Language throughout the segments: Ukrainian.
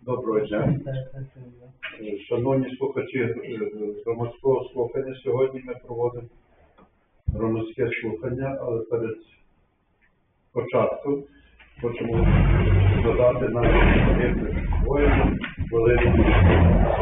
Доброго дня. Шановні слухачі е, громадського слухання, сьогодні ми проводимо громадське слухання, але перед початком хочемо додати загиблим воїнам хвилину.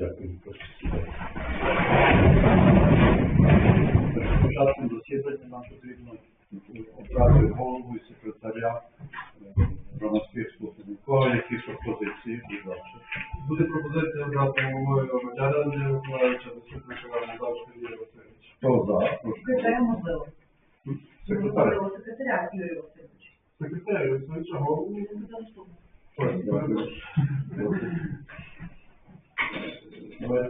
Дякую. Початком засідання нам потрібно обрати голову і секретаря е, громадських слухань. Кого які пропозиції? Ласка. Буде пропозиція обрати головою громадян Андрія Миколаївича, заступника Молдавського Юрія Васильовича. Хто за? Прошу. Секретаря можливо. Секретар. Можливо, секретаря Юрій Васильович. Секретарю, Васильовича, голову. Ось,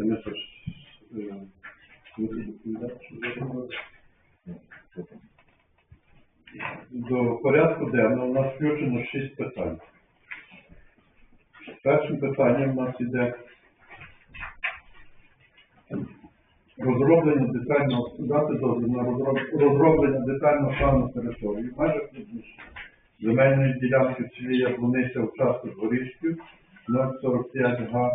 е, доповідати, що зробимо. До порядку денного у нас включено шість питань. Першим питанням у нас іде розроблення детального дати дозвіл на розроб- розроблення детального плану території в межах земельної ділянки в селі Яблуниця участок Горішків 045 га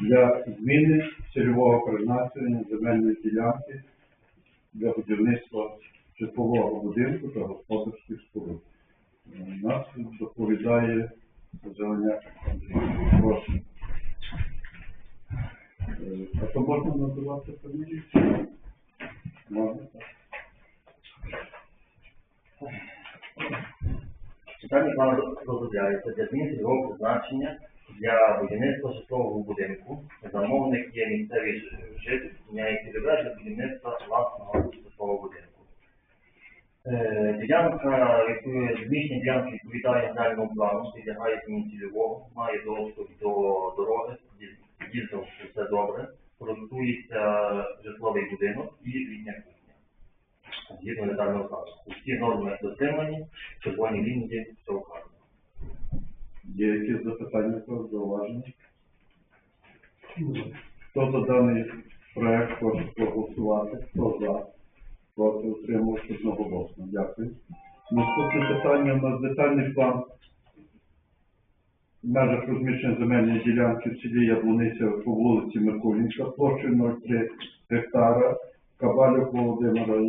для зміни цільового призначення земельної ділянки для будівництва житлового будинку та господарських споруд. Е, Нас доповідає Зеленяк Андрій. Е, А то можна називати фамілію? Можна, так. Питання плану розробляється для зміни цільового призначення для будівництва житлового будинку. Замовник є місцевий житель, міняє цільове для будівництва власного житлового будинку. Е, Ділянка, зміщення ділянки відповідає генеральному плану, підлягає зміні цільового, має доступ до дороги, їздом все добре, користується житловий будинок і літня кухня згідно детального плану. Усі норми дотримані, червоні лінії все вказано. Є якісь запитання про зауваження? Хто за даний проект хоче проголосувати? Хто за? Проти утримався одноголосно. Дякую. Наступне питання у нас детальний план в межах розміщення земельної ділянки в селі Яблуниця по вулиці Миколінська, площею 0,3 гектара, Кабалюк Володимира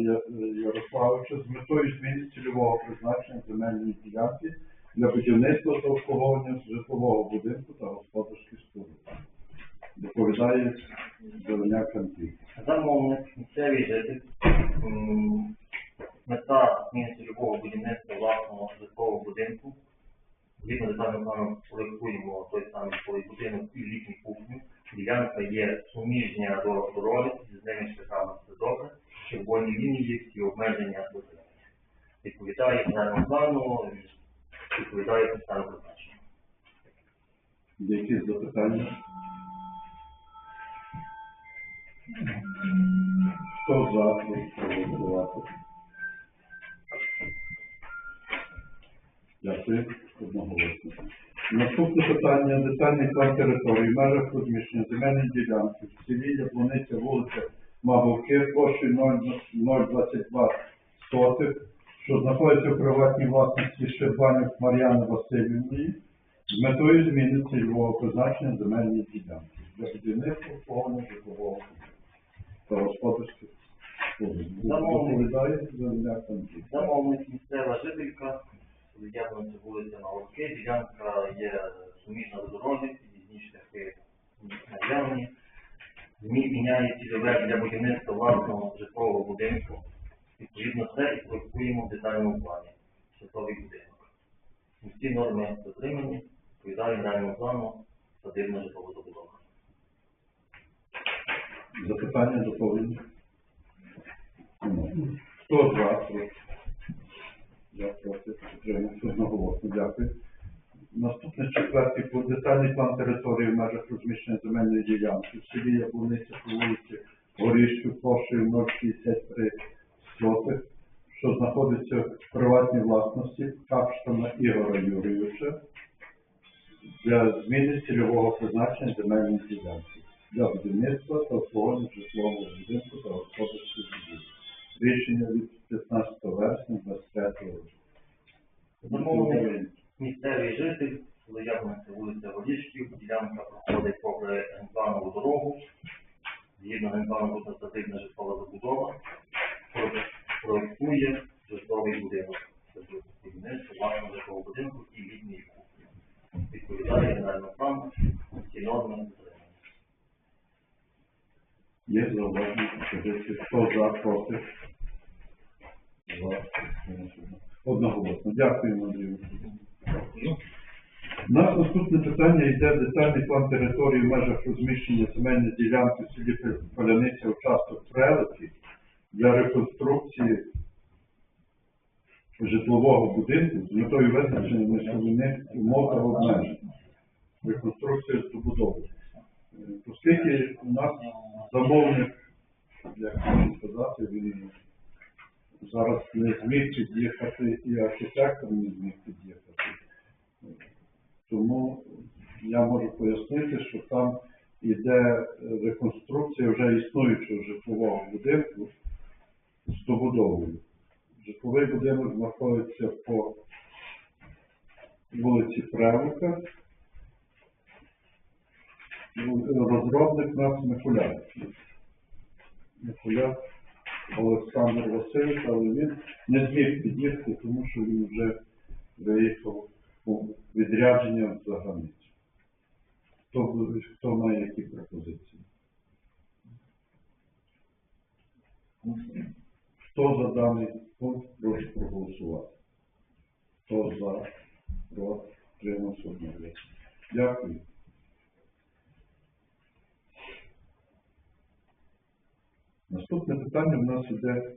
Ярославовича з метою зміни цільового призначення земельної ділянки для будівництва та обслуговування житлового будинку та господарських споруд. Доповідає Зеленяк Андрій. Замовник, місцевий житель, мета зміни цільового будівництва власного житлового будинку. Згідно детального плану проєктуємо той самий житловий будинок і літню кухню. Ділянка є суміжня до дороги, з ними шляхами все добре. Червоні лінії, всі обмеження дотримання. Відповідає плану, відповідає підставу призначення. Є якісь запитання? Хто за проголосувати? Дякую. Одноголосно. Наступне питання. Детальний план території межах розміщення земельної ділянки в селі Яблуниця, вулиця Маговки, площею 0,022 сотих, що знаходиться в приватній власності Щербанюк Мар'яни Васильівної, з метою зміни цільового призначення земельної ділянки для будівництва повного житлового та господарських. Доповідає Зеленяк Андрій. Замовник місцева жителька, Яблонця вулиця Наурки, ділянка є суміжна до дороги, під'їзні шляхи наявні. Змі міняє цільове для будівництва власного житлового будинку. Відповідно це і проєктуємо в детальному плані житловий будинок. Усі норми дотримані, відповідає генеральному плану садибна житлова забудова. Запитання доповнення? Хто за? Прошу. За, проти, утримався одноголосно. Дякую. Наступне четвертий по детальний план території в межах розміщення земельної ділянки в селі Яблуниця по вулиці Горішню площею 063 сотих, що знаходиться в приватній власності Капштана Ігора Юрійовича для зміни цільового призначення земельної ділянки для будівництва та обслуговування житлового будинку та господарських будівель. Рішення від 15 вересня 25 року. Замовник місцевий житель, Яблониця, вулиця Горішків, ділянка проходить попри генпланову дорогу, згідно генплану буде садибна житлова забудова, Про- проєктує житловий будинок. Тобто будівництво власного житлового будинку і літньої кухні. Відповідає генеральному плану, ці норми дотримання. Є зауваження пропозиції. Хто за, проти? Одноголосно. Дякую, Андрію. У нас наступне питання йде детальний план території в межах розміщення земельної ділянки в селі Поляниця, участок Прелеті для реконструкції житлового будинку з метою визначення несумінних умов та обмежень. Реконструкція добудови. Оскільки у нас замовник, як можна сказати, він зараз не зміг під'їхати і архітектор не зміг під'їхати. Тому я можу пояснити, що там іде реконструкція вже існуючого житлового будинку з добудовою. Житловий будинок знаходиться по вулиці Превука. Ну, Розробник нас Микуляк. Микуляк Олександр Васильович, але він не зміг під'їхати, тому що він вже виїхав у відрядження за границю. Хто, хто має які пропозиції? Хто за даний прошу проголосувати. Хто за, проти, тримався одного. Дякую. Наступне питання в нас іде,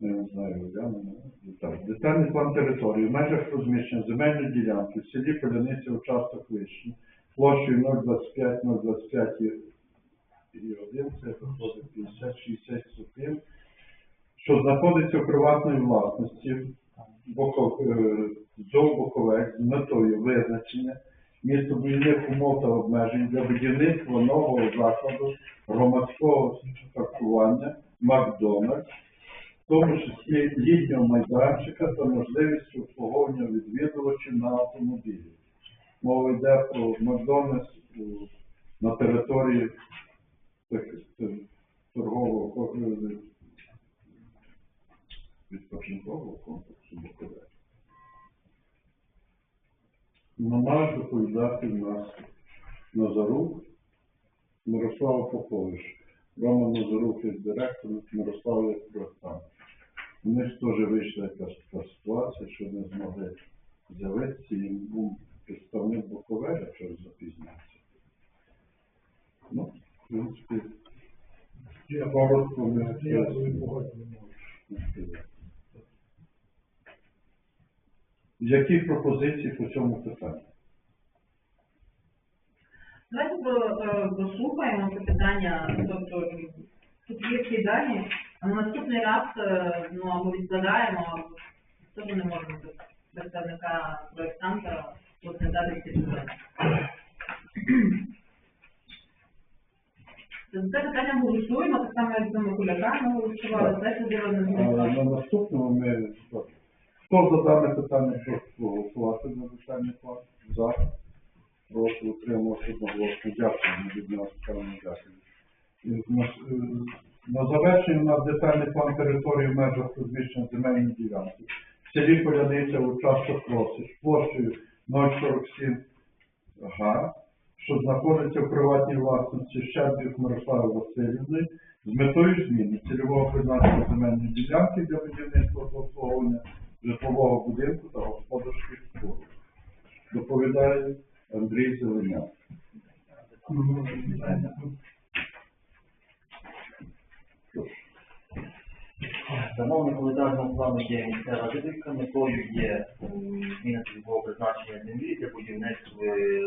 я не знаю, так. Детальний план території в межах розміщення земельної ділянки в селі Поляниця, участок Вишні, площею 025, 025 і, і 1, це виходить 50, 60 сотин, що знаходиться у приватній власності Боко- е, Боковець з метою визначення містобудівних умов та обмежень для будівництва нового закладу громадського харчування Макдональдс, в тому числі літнього майданчика та можливість обслуговування відвідувачів на автомобілі. Мова йде про Макдональдс на території торгового е, відпочинкового комплексу Буковель. Намаж доповідати в нас Назарук Мирослава Попович. Рома Назарук є директор, Мирослав є проєктант. У них теж вийшла якась така ситуація, що не змогли з'явитися, і був представник Буковеля, що запізнявся. Ну, в принципі, я коротко не Я свої погоди не можу. не сказав. Які пропозиції по цьому питанню? Давайте е, це питання, тобто тут є всі дані, а на наступний раз е, ну, або відкладаємо, теж не можемо без представника проєктанта тут не дати всі питання. Це питання голосуємо, так само як за Микуляка, ми голосували, це А не на наступному ми хто за дане питання прошу проголосувати за детальний план? За. Прошу утримуватися одноголосно. Дякую від нас, дякую. На, е, на завершення у нас детальний план території в межах розміщення земельної ділянки. В селі Поляниця участок Росич площею 047 га, що знаходиться в приватній власності Щербів Мирослави Васильівни з метою зміни цільового призначення земельної ділянки для будівництва обслуговування житлового будинку та господарських споруд. Доповідає Андрій Зеленяк. Замовник календарного плану є місцева жителька, метою є зміна цільового призначення землі для будівництва,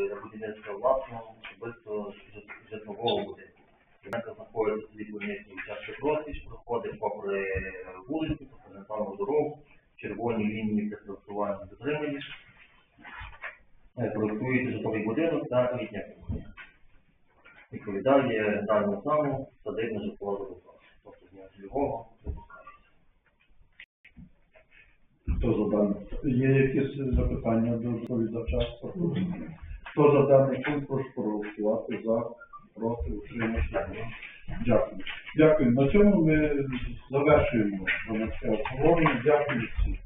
для будівництва власного особисто жит- житлового будинку. Ділянка знаходиться в селі Кузнецький участок розкіш, проходить попри вулицю, відповідає даному плану садибна житлова забудова. Тобто з нього цільового випускається. Хто за дане? Є якісь запитання до доповідача? Хто за даний пункт, прошу проголосувати за, проти, утримання. Дякую. Дякую. На цьому ми завершуємо громадське обговорення. Дякую всім.